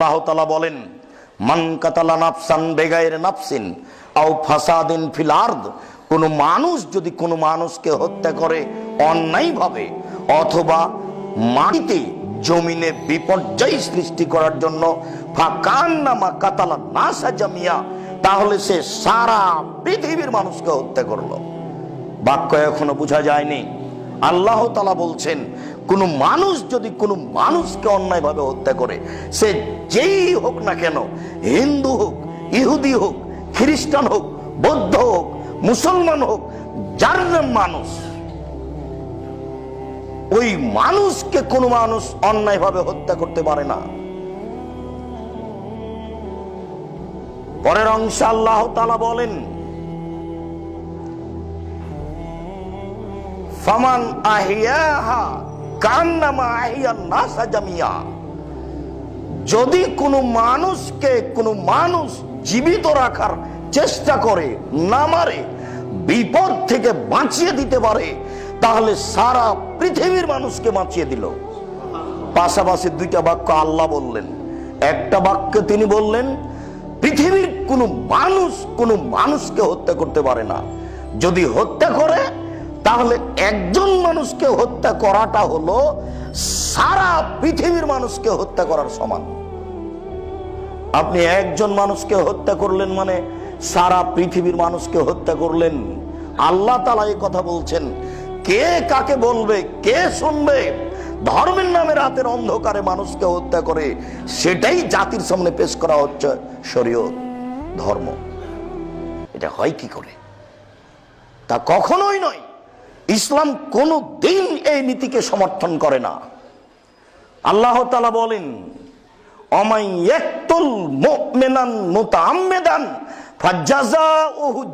আল্লাহ তাআলা বলেন, মান কাতালা নাফসান বেগায়ের নাফসিন আও ফাসাদিন ফিল আরদ কোন মানুষ যদি কোনো মানুষকে হত্যা করে অন্যায়ভাবে অথবা মাটিতে জমিনে বিপর্যয় সৃষ্টি করার জন্য ফাকান্নামা কাতালা নাসা জামিয়া তাহলে সে সারা পৃথিবীর মানুষকে হত্যা করল। বাক্য এখনও বোঝা যায়নি। আল্লাহ তালা বলছেন কোন মানুষ যদি কোনো মানুষকে অন্যায়ভাবে হত্যা করে, সে যেই হোক না কেন, হিন্দু হোক, ইহুদি হোক, খ্রিস্টান হোক, বৌদ্ধ হোক, মুসলমান হোক, যার মানুষ, ওই মানুষকে কোনো মানুষ অন্যায়ভাবে হত্যা করতে পারে না। পরের অংশে আল্লাহ তালা বলেন, ফামান আহিয়াহা যদি কোনো মানুষকে, কোনো মানুষ জীবিত রাখার চেষ্টা করে, না মারে, বিপদ থেকে বাঁচিয়ে দিতে পারে, তাহলে সারা পৃথিবীর মানুষকে বাঁচিয়ে দিল। পাশাপাশি দুইটা বাক্য আল্লাহ বললেন। একটা বাক্য তিনি বললেন, পৃথিবীর কোনো মানুষ কোনো মানুষকে হত্যা করতে পারে না। যদি হত্যা করে তাহলে একজন মানুষকে হত্যা করাটা হলো সারা পৃথিবীর মানুষকে হত্যা করার সমান। আপনি একজন মানুষকে হত্যা করলেন মানে সারা পৃথিবীর মানুষকে হত্যা করলেন। আল্লাহ তালা এই কথা বলছেন, কে কাকে বলবে, কে শুনবে? ধর্মের নামে রাতের অন্ধকারে মানুষকে হত্যা করে সেটাই জাতির সামনে পেশ করা হচ্ছে শরীয়ত, ধর্ম। এটা হয় কি করে? তা কখনোই নয় ইসলাম কোনো দিন এই নীতিকে সমর্থন করে না। আল্লাহ তালা বলেন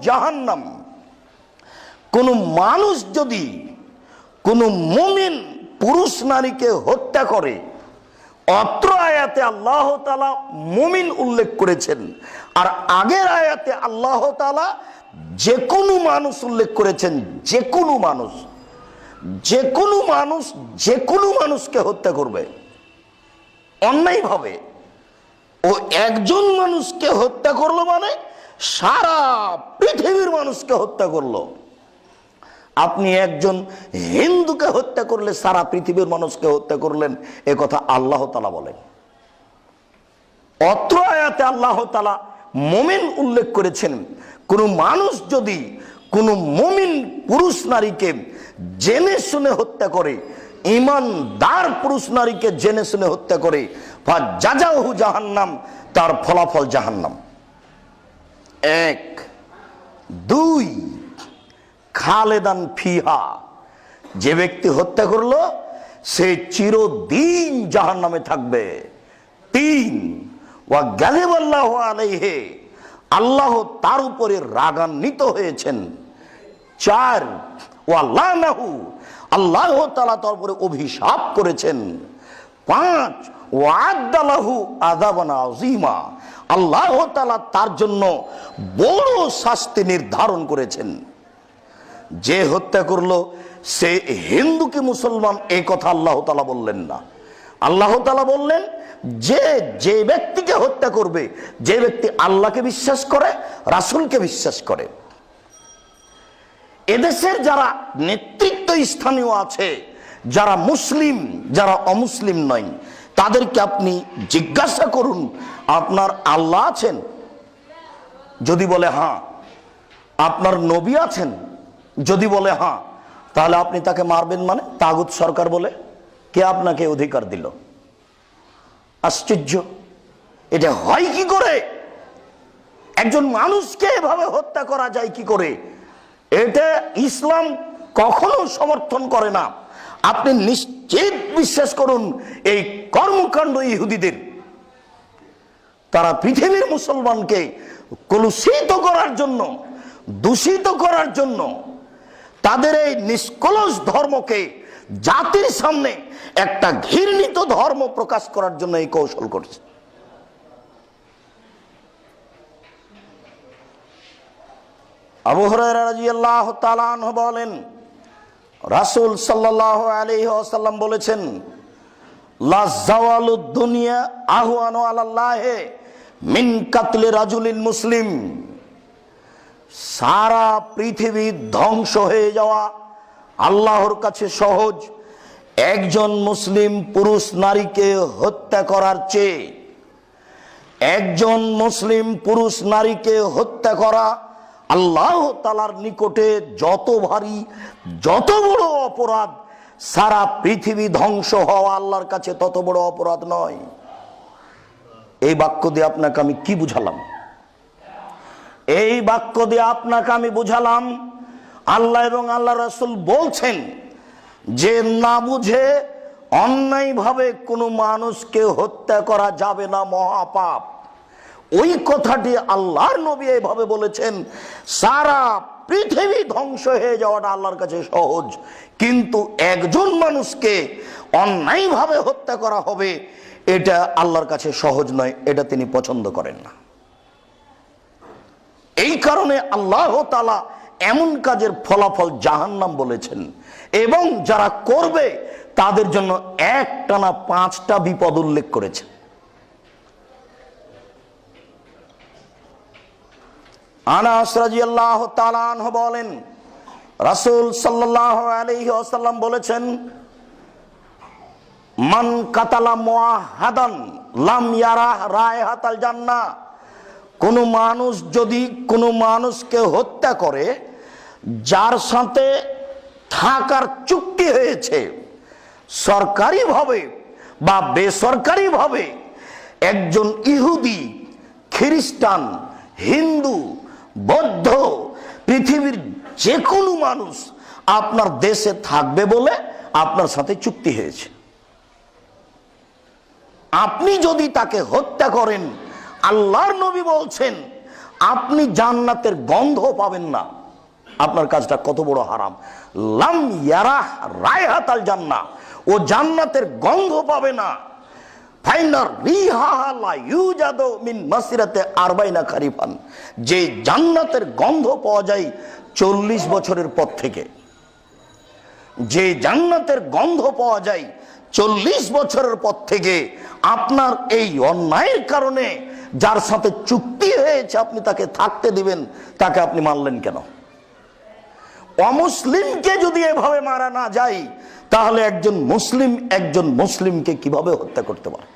জাহান্নাম। কোন মানুষ যদি কোন মুমিন পুরুষ নারীকে হত্যা করে, অত্র আয়াতে আল্লাহ তালা মুমিন উল্লেখ করেছেন, আর আগের আয়াতে আল্লাহ তালা যে কোনো মানুষ উল্লেখ করেছেন যে কোনো মানুষ যে কোনো মানুষ যে কোনো মানুষকে হত্যা করবে। অন্যায়ভাবে ও একজন মানুষকে হত্যা করল মানে সারা পৃথিবীর মানুষকে হত্যা করল। আপনি একজন হিন্দুকে হত্যা করলে সারা পৃথিবীর মানুষকে হত্যা করলেন, এ কথা আল্লাহ তালা বলেন। অত্র আয়াতে আল্লাহ তালা মোমেন উল্লেখ করেছেন কোন মানুষ যদি কোন মমিন পুরুষ নারীকে জেনে শুনে হত্যা করে, ইমানদার পুরুষ নারীকে জেনে শুনে হত্যা করে বা যাজাহু জাহান্নাম, তার ফলাফল জাহান্নাম। এক। দুই। খালেদান ফিহা, যে ব্যক্তি হত্যা করল, সে চিরদিন জাহান নামে থাকবে। তিন। ওয়া গালেবাল্লাহ আলাইহে আল্লাহ তার উপরে রাগান্বিত হয়েছেন। চার ওয়াল্লাহ আল্লাহ তালা তার উপরে অভিশাপ করেছেন। পাঁচ ওয়াদালাহু আদাবানা আল্লাহ তালা তার জন্য বড় শাস্তি নির্ধারণ করেছেন। যে হত্যা করল, সে হিন্দু কি মুসলমান এই কথা আল্লাহ তালা বললেন না। আল্লাহ তালা বললেন যে যে ব্যক্তিকে হত্যা করবে, যে ব্যক্তি আল্লাহকে বিশ্বাস করে, রাসুলকে বিশ্বাস করে। এদেশের যারা নেতৃত্ব স্থানীয় আছে, যারা মুসলিম, যারা অমুসলিম নয়, তাদেরকে আপনি জিজ্ঞাসা করুন, আপনার আল্লাহ আছেন? যদি বলে হ্যাঁ আপনার নবী আছেন? যদি বলে হ্যাঁ তাহলে আপনি তাকে মারবেন মানে? তাগুত সরকার বলে, কে আপনাকে অধিকার দিল? আশ্চর্য। এটা হয় কি করে? একজন মানুষকে এভাবে হত্যা করা যায় কি করে? এটা ইসলাম কখনো সমর্থন করে না। আপনি নিশ্চিত বিশ্বাস করুন, এই কর্মকাণ্ড ইহুদিদের। তারা পৃথিবীর মুসলমানকে কলুষিত করার জন্য, দূষিত করার জন্য, তাদের এই নিষ্কলস ধর্মকে জাতির সামনে একটা ঘৃণিত ধর্ম প্রকাশ করার জন্য এই কৌশল করছে। আবু হরাহ তালান বলেন, রাসুল সাল্লাহ আলী আসাল্লাম বলেছেন দুনিয়া আহওয়ানু আলাল্লাহে মিন কাতলে রাজুলিন মুসলিম। সারা পৃথিবী ধ্বংস হয়ে যাওয়া আল্লাহর কাছে সহজ। একজন মুসলিম পুরুষ নারীকে হত্যা করার চেয়ে একজন মুসলিম পুরুষ নারীকে হত্যা করা আল্লাহ তালার নিকটে যত ভারী, যত বড় অপরাধ, সারা পৃথিবী ধ্বংস হওয়া আল্লাহর কাছে তত বড় অপরাধ নয়। এই বাক্য দিয়ে আপনাকে আমি কি বুঝালাম? এই বাক্য দিয়ে আপনাকে আমি বুঝালাম আল্লাহ এবং আল্লাহ রসুল বলছেন যে না বুঝে অন্যায়ভাবে কোনো মানুষকে হত্যা করা যাবে না, মহাপাপ। ওই কথাটি আল্লাহর নবী এভাবে বলেছেন, সারা পৃথিবী ধ্বংস হয়ে যাওয়াটা আল্লাহর কাছে সহজ। কিন্তু একজন মানুষকে অন্যায়ভাবে হত্যা করা হবে, এটা আল্লাহর কাছে সহজ নয়, এটা তিনি পছন্দ করেন না। এই কারণে আল্লাহ তালা এমন কাজের ফলাফল জাহান্নাম বলেছেন। এবং যারা করবে, তাদের জন্য একটানা পাঁচটা বিপদ উল্লেখ করেছেন। আনাস রাজিয়াল্লাহ তালান বলেন, রাসূল সাল্লাহ আলাইহি আসাল্লাম বলেছেন, মান কাতালা মুআহাদান লাম ইয়ারা রায়হাতাল জান্নাহ। কোনো মানুষ যদি কোনো মানুষকে হত্যা করে, যার সাথে থাকার চুক্তি হয়েছে, সরকারিভাবে বা বেসরকারিভাবে একজন ইহুদি, খ্রিস্টান, হিন্দু, বৌদ্ধ, পৃথিবীর যে কোনো মানুষ আপনার দেশে থাকবে বলে আপনার সাথে চুক্তি হয়েছে। আপনি যদি তাকে হত্যা করেন আল্লাহর নবী বলছেন, আপনি জান্নাতের গন্ধ পাবেন না। আপনার কাজটা কত বড় হারাম। লাম ইয়ারাহ রায়হাতাল জান্না ও জান্নাতের গন্ধ পাবে না। ফাইনার রিহালা ইউজাদু মিন মাসিরাতে আরবাইনা খারিফান। যে জান্নাতের গন্ধ পাওয়া যায় চল্লিশ বছরের পর থেকে। যে জান্নাতের গন্ধ পাওয়া যায় চল্লিশ বছরের পর থেকে। আপনার এই অন্যায়ের কারণে যার সাথে চুক্তি হয়েছে আপনি তাকে থাকতে দিবেন, তাকে আপনি মারলেন কেন? অমুসলিমকে যদি এভাবে মারা না যায়, তাহলে একজন মুসলিম একজন মুসলিমকে কীভাবে হত্যা করতে পারে?